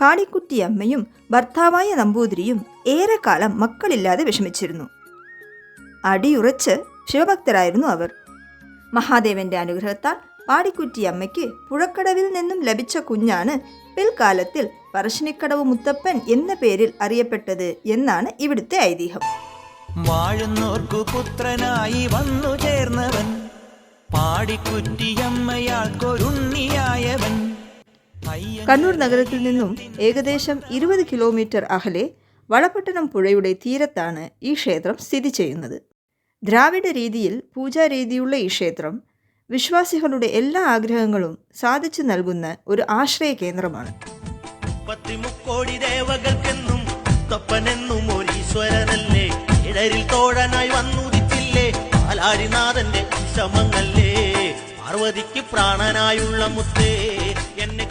പാടിക്കുട്ടിയമ്മയും ഭർത്താവായ നമ്പൂതിരിയും ഏറെക്കാലം മക്കളില്ലാതെ വിഷമിച്ചിരുന്നു. അടിയുറച്ച് ശിവഭക്തരായിരുന്നു അവർ. മഹാദേവന്റെ അനുഗ്രഹത്താൽ പാടിക്കുറ്റിയമ്മയ്ക്ക് പുഴക്കടവിൽ നിന്നും ലഭിച്ച കുഞ്ഞാണ് പിൽക്കാലത്തിൽ പറശ്ശിനിക്കടവ് മുത്തപ്പൻ എന്ന പേരിൽ അറിയപ്പെട്ടത് എന്നാണ് ഇവിടുത്തെ ഐതിഹ്യം. വാഴുന്നോർക്കു പുത്രനായി വന്നു ചേർന്നവൻ. പാടിക്കുറ്റിയമ്മയാൾക്കൊരുണ്ണിയായവൻ അയ്യൻ കണ്ണൂർ നഗരത്തിൽ നിന്നും ഏകദേശം ഇരുപത് കിലോമീറ്റർ അകലെ വളപട്ടണം പുഴയുടെ തീരത്താണ് ഈ ക്ഷേത്രം സ്ഥിതി ചെയ്യുന്നത്. ദ്രാവിഡ രീതിയിൽ പൂജാരീതിയുള്ള ഈ ക്ഷേത്രം വിശ്വാസികളുടെ എല്ലാ ആഗ്രഹങ്ങളും സാധിച്ചു നൽകുന്ന ഒരു ആശ്രയ കേന്ദ്രമാണ്. പത്തിമുക്കോടി ദേവകൾക്കെന്നും തപ്പനെന്നും ശമങ്ങല്ലേ പാർവതിക്ക് പ്രാണനായുള്ള മുത്തേ എന്നെ